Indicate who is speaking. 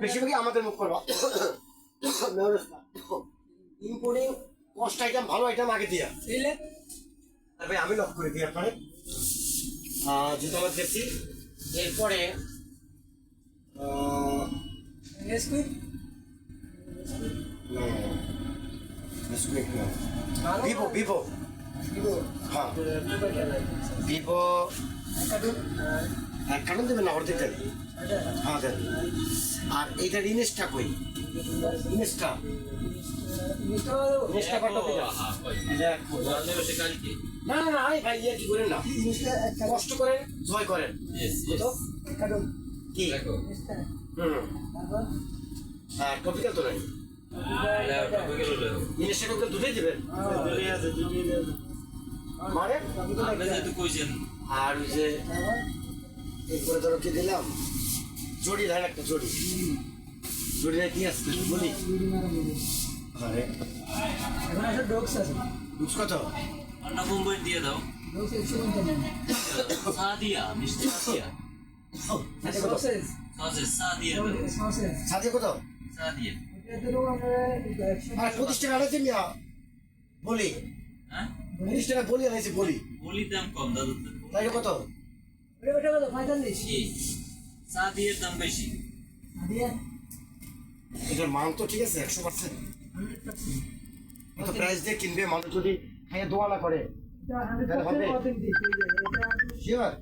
Speaker 1: বেশিরভাগই আমাদের মুখ করবা ইম্পোর্টিং কষ্ট আইটেম ভালো আইটেম আগে দিয়া
Speaker 2: দিলে?
Speaker 1: তারপরে আমি লক করে দিই আপনারে আহ, জুতো আমার দেখছি এরপরে ভিভো ভিভো
Speaker 2: ভিভো
Speaker 1: হ্যাঁ। ভিভো কারণ দেবেন না অর্ধেক দেন হ্যাঁ দেন। আর এইটার ইনেসটা কই? ইনেসটা? এটা না না না আরে ভাই ইয়ে কি করেন না? কষ্ট করেন জয় করেন। কি? হুম হ্যাঁ টপিক্যাল তো নাই। ইনেসটা করতে দুটোই দেবেন। মানে আর ওই যে এরপরে ধরো কি দিলাম? জড়ি ধান একটা জড়ি। জড়ি কি আসছে বলি? আরে।
Speaker 2: এখন আছে।
Speaker 1: কত?
Speaker 3: মুম্বাই দিয়ে দাও।
Speaker 2: ডগস একশো পঞ্চান্ন
Speaker 3: সাদিয়া মিষ্টি সাদিয়া
Speaker 1: সাথে কত?
Speaker 2: সসেজ।
Speaker 3: সসেস সাদিয়া দাও।
Speaker 2: সসেজ।
Speaker 1: সাথে কত?
Speaker 3: সাদিয়া
Speaker 2: এটা তো আমরা একশো
Speaker 1: আর পঁচিশ টাকা আনাইছি মিয়া বলি।
Speaker 3: হ্যাঁ?
Speaker 1: পঁচিশ টাকা বলি বলি।
Speaker 3: বলির দাম কম দাদু
Speaker 1: তাই কত?
Speaker 2: ওটা ওটা কত পঁয়তাল্লিশ
Speaker 3: কি? সাদিয়ার দাম বেশি।
Speaker 1: এটার মান তো ঠিক আছে একশো পার্সেন্ট। প্রাইস দিয়ে কিনবে মানুষ যদি খাইয়ে দোয়া না করে তাহলে হবে? শিওর